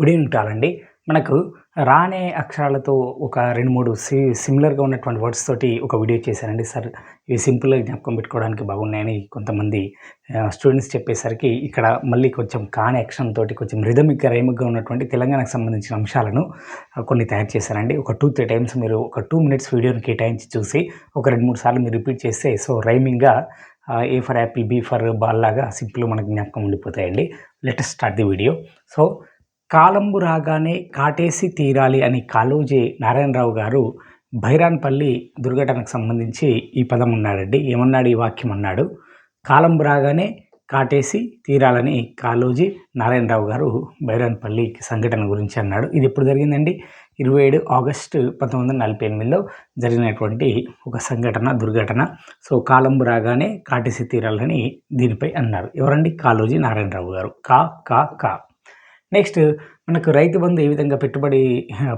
Good evening మనకు రానే అక్షరాలతో ఒక రెండు మూడు సి సిమిలర్గా ఉన్నటువంటి వర్డ్స్ తోటి ఒక వీడియో చేశానండి సార్. ఇవి సింపుల్గా జ్ఞాపకం పెట్టుకోవడానికి బాగున్నాయని కొంతమంది స్టూడెంట్స్ చెప్పేసరికి ఇక్కడ మళ్ళీ కొంచెం కాని అక్షరంతో తోటి కొంచెం రిథమిక్గా రైమిక్గా ఉన్నటువంటి తెలంగాణకు సంబంధించిన అంశాలను కొన్ని తయారు చేశానండి ఒక టూ త్రీ టైమ్స్ మీరు ఒక టూ మినిట్స్ వీడియోని కేటాయించి చూసి ఒక రెండు మూడు సార్లు మీరు రిపీట్ చేస్తే so రైమింగ్గా A for apple B for ball లాగా సింపుల్ మనకు జ్ఞాపకం ఉండిపోతాయండి. Let's start the video so కాలంబు రాగానే కాటేసి తీరాలి అని కాళోజీ నారాయణరావు గారు భైరాన్పల్లి దుర్ఘటనకు సంబంధించి ఈ పదం ఉన్నాడండి ఏమన్నాడు? ఈ వాక్యం అన్నాడు. కాలంబు రాగానే కాటేసి తీరాలని కాళోజీ నారాయణరావు గారు బైరాన్పల్లి సంఘటన గురించి అన్నాడు. ఇది ఎప్పుడు జరిగిందండి? ఇరవై ఏడు ఆగస్టు పంతొమ్మిది వందల నలభై ఎనిమిదిలో జరిగినటువంటి ఒక సంఘటన దుర్ఘటన. సో కాలంబు రాగానే కాటేసి తీరాలని దీనిపై అన్నారు. ఎవరండి? కాళోజీ నారాయణరావు గారు. కా కా కా. నెక్స్ట్ మనకు రైతు బంధు ఏ విధంగా పెట్టుబడి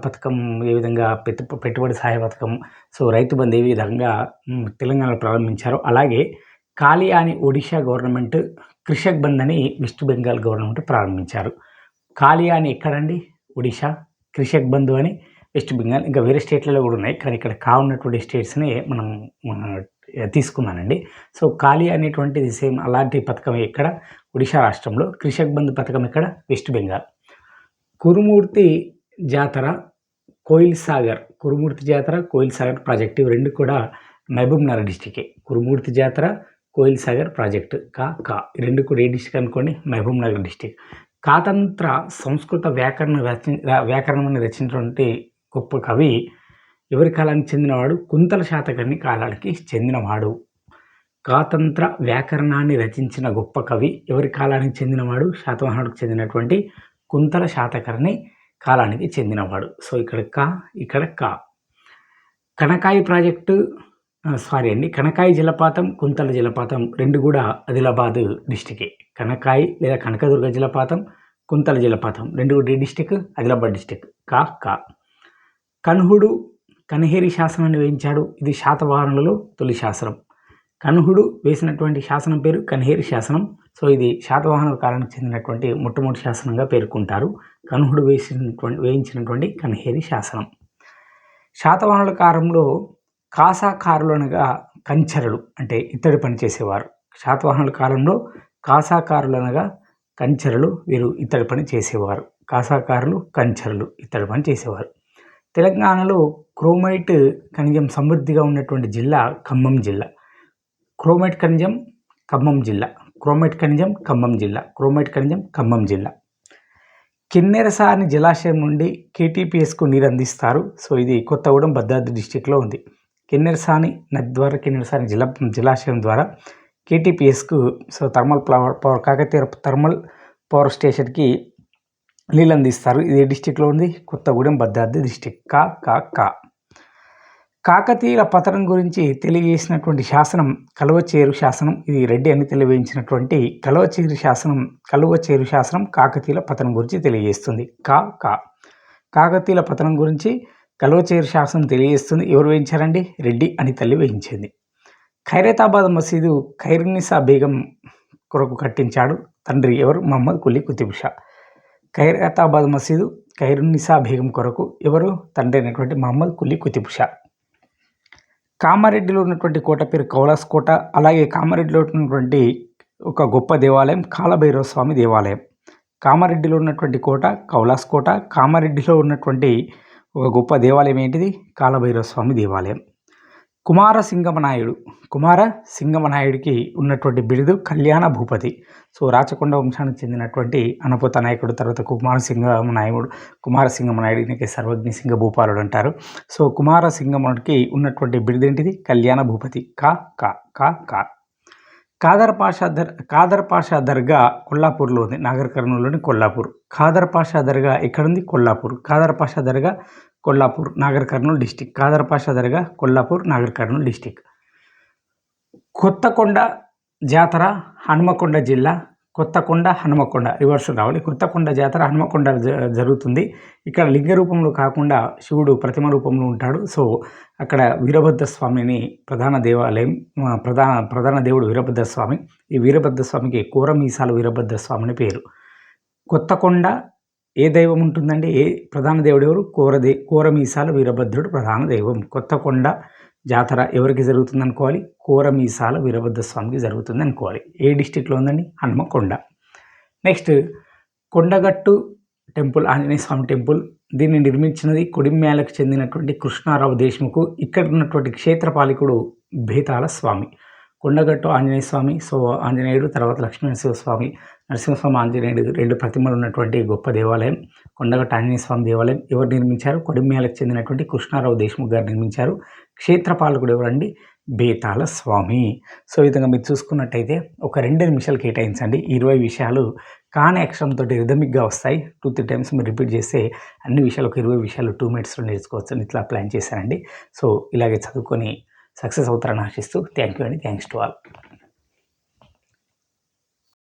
పథకం ఏ విధంగా పెట్టు పెట్టుబడి సహాయ పథకం సో రైతు బంధు ఏ విధంగా తెలంగాణలో ప్రారంభించారో అలాగే కాళియాని ఒడిషా గవర్నమెంట్ కృషక్ బంద్ అని వెస్ట్ బెంగాల్ గవర్నమెంట్ ప్రారంభించారు. కాళియాని ఎక్కడండి? ఒడిషా కృషక్ బంధు అని వెస్ట్ బెంగాల్ ఇంకా వేరే స్టేట్లలో కూడా ఉన్నాయి. కానీ ఇక్కడ కావున్నటువంటి స్టేట్స్ని మనం తీసుకున్నానండి. సో ఖాళీ అనేటువంటిది సేమ్ అలాంటి పథకం ఎక్కడ? ఒడిషా రాష్ట్రంలో కృషక్ బంధు పథకం ఇక్కడ వెస్ట్ బెంగాల్. కురుమూర్తి జాతర కోయిల్ సాగర్. కురుమూర్తి జాతర కోయిల్ సాగర్ ప్రాజెక్ట్ ఇవి రెండు కూడా మహబూబ్నగర్ డిస్టికే కురుమూర్తి జాతర కోయిల్ సాగర్ ప్రాజెక్టు కా కా. ఈ రెండు కూడా ఏ డిస్టిక్ అనుకోండి? మహబూబ్నగర్ డిస్టిక్. కాతంత్ర సంస్కృత వ్యాకరణ రచి వ్యాకరణాన్ని రచించినటువంటి గొప్ప కవి ఎవరి కాలానికి చెందినవాడు? కుంతల శాతకర్ణి కాలానికి చెందినవాడు. కాతంత్ర వ్యాకరణాన్ని రచించిన గొప్ప కవి ఎవరి కాలానికి చెందినవాడు? శాతవాహనుడికి చెందినటువంటి కుంతల శాతకర్ణి కాలానికి చెందినవాడు. సో ఇక్కడ కా ఇక్కడ కా. కనకాయి ప్రాజెక్టు సారీ అండి కనకాయి జలపాతం కుంతల జలపాతం రెండు కూడా ఆదిలాబాద్ డిస్టికే కనకాయి లేదా కనకదుర్గ జలపాతం కుంతల జలపాతం రెండు కూడా డిస్టిక్? ఆదిలాబాద్ డిస్టిక్. కా కా. కన్హుడు కన్హేరి శాసనాన్ని వేయించాడు. ఇది శాతవాహనులలో తొలి శాసనం. కన్హుడు వేసినటువంటి శాసనం పేరు కన్హేరి శాసనం. సో ఇది శాతవాహనుల కాలానికి చెందినటువంటి మొట్టమొదటి శాసనంగా పేర్కొంటారు. కన్హుడు వేసినటువంటి వేయించినటువంటి కన్హేరి శాసనం. శాతవాహనుల కాలంలో కాసాకారులు అనగా కంచరులు అంటే ఇత్తడి పని చేసేవారు. శాతవాహనుల కాలంలో కాసాకారులు అనగా కంచరులు వీరు ఇత్తడి పని చేసేవారు. కాసాకారులు కంచరులు ఇత్తడి పని చేసేవారు. తెలంగాణలో క్రోమైట్ ఖనిజం సమృద్ధిగా ఉన్నటువంటి జిల్లా ఖమ్మం జిల్లా. క్రోమైట్ ఖనిజం ఖమ్మం జిల్లా. క్రోమైట్ ఖనిజం ఖమ్మం జిల్లా. క్రోమైట్ ఖనిజం ఖమ్మం జిల్లా. కిన్నెరసాని జలాశయం నుండి కేటీపీఎస్కు నీరు అందిస్తారు సో ఇది కొత్తగూడెం భద్రాద్రి డిస్టిక్లో ఉంది. కిన్నెరసాని నది ద్వారా కిన్నెరసాని జల జలాశయం ద్వారా కేటీపీఎస్కు so thermal power power Kakatiya thermal power స్టేషన్కి నీళ్ళు అందిస్తారు ఇది ఏ డిస్టిక్లో ఉంది. కొత్తగూడెం భద్రాద్రి డిస్టిక్. కా కా కా. కాకతీయుల పతనం గురించి తెలియజేసినటువంటి శాసనం కలువచేరు శాసనం ఇది రెడ్డి అని తెలియజేసినటువంటి కలువచేరు శాసనం కలువచేరు శాసనం కాకతీయుల పతనం గురించి తెలియజేస్తుంది. కా కా. కాకతీయుల పతనం గురించి కలువచేరు శాసనం తెలియజేస్తుంది. ఎవరు వేయించారండి? రెడ్డి అని తల్లి వేయించింది. ఖైరతాబాద్ మసీదు ఖైరునిసా బేగం కొరకు కట్టించాడు తండ్రి ఎవరు? మహమ్మద్ కుల్లి కుతుబ్ షా ఖైరతాబాద్ మసీదు ఖైరునిసా బేగం కొరకు ఎవరు? తండ్రి అయినటువంటి మహమ్మద్ కుల్లి కుతుబ్ షా కామారెడ్డిలో ఉన్నటువంటి కోట పేరు కౌలాస్ కోట అలాగే కామారెడ్డిలో ఉన్నటువంటి ఒక గొప్ప దేవాలయం కాలభైరవ స్వామి దేవాలయం. కామారెడ్డిలో ఉన్నటువంటి కోట కౌలాస్ కోట కామారెడ్డిలో ఉన్నటువంటి ఒక గొప్ప దేవాలయం ఏంటిది? కాలభైరవ స్వామి దేవాలయం. కుమార సింగమనాయుడు కుమార సింగమనాయుడికి ఉన్నటువంటి బిరుదు కళ్యాణ భూపతి. సో రాచకొండ వంశానికి చెందినటువంటి అనపోత నాయకుడు తర్వాత కుమార సింగమనాయుడు కుమార సింగమనాయుడు ఈయనకి సర్వజ్ఞ సింగ భూపాలుడు అంటారు. సో కుమార సింగముడికి ఉన్నటువంటి బిరుదేంటిది? కళ్యాణ భూపతి. కా కా కా కా. ఖాదర్ పాషా దర్ ఖాదర్ పాషా దర్గా కొల్లాపూర్లో ఉంది నాగర్ కర్నూలులోని కొల్లాపూర్. ఖాదర్ పాషా దర్గా ఎక్కడుంది? కొల్లాపూర్. ఖాదర్ పాషా దర్గా కొల్లాపూర్ నాగర్ కర్నూలు డిస్టిక్. ఖాదర్ పాషా దర్గా కొల్లాపూర్ నాగర్ కర్నూలు డిస్టిక్. కొత్తకొండ జాతర హనుమకొండ జిల్లా కొత్తకొండ హనుమకొండ రివర్స్ రావాలి. కొత్తకొండ జాతర హనుమకొండ జ- జరుగుతుంది. ఇక్కడ లింగ రూపంలో కాకుండా శివుడు ప్రతిమ రూపంలో ఉంటాడు. సో అక్కడ వీరభద్ర స్వామిని ప్రధాన దేవాలయం ప్రధాన ప్రధాన దేవుడు వీరభద్ర స్వామి ఈ వీరభద్ర స్వామికి కూరమీసాల వీరభద్ర స్వామి అని పేరు. కొత్తకొండ ఏ దైవం ఉంటుందండి? ఏ ప్రధాన దేవుడు ఎవరు? కోరదే కోరమీసాల వీరభద్రుడు ప్రధాన దైవం. కొత్తకొండ జాతర ఎవరికి జరుగుతుంది అనుకోవాలి కోరమీసాల వీరభద్ర స్వామికి జరుగుతుంది అనుకోవాలి ఏ డిస్టిక్లో ఉందండి? Hanumakonda. Next Kondagattu temple Anjaneya Swamy temple. దీన్ని నిర్మించినది కొడిమ్యాలకు చెందినటువంటి కృష్ణారావు దేశ్ముఖ్ ఇక్కడ ఉన్నటువంటి క్షేత్రపాలికుడు భేతాల స్వామి. కొండగట్టు ఆంజనేయ స్వామి సో ఆంజనేయుడు తర్వాత లక్ష్మీ నరసింహస్వామి నరసింహస్వామి ఆంజనేయుడు రెండు ప్రతిమలు ఉన్నటువంటి గొప్ప దేవాలయం. కొండగట్టు ఆంజనేయ స్వామి దేవాలయం ఎవరు నిర్మించారు? కొడిమ్యాలకు చెందినటువంటి కృష్ణారావు దేశ్ముఖ్ గారు నిర్మించారు. క్షేత్రపాలకుడు ఎవరండి బేతాల స్వామి. సో ఈ విధంగా మీరు చూసుకున్నట్టయితే ఒక రెండు నిమిషాలు కేటాయించండి. ఇరవై విషయాలు కాని అక్షరంతో రిథమిక్గా వస్తాయి. టూ త్రీ టైమ్స్ మీరు రిపీట్ చేస్తే అన్ని విషయాలు ఒక ఇరవై విషయాలు టూ మినిట్స్లో నేర్చుకోవచ్చు అని ఇట్లా ప్లాన్ చేశానండి. సో ఇలాగే చదువుకొని సక్సెస్ అవుతారని ఆశిస్తూ థ్యాంక్ యూ అండి. Thanks to all.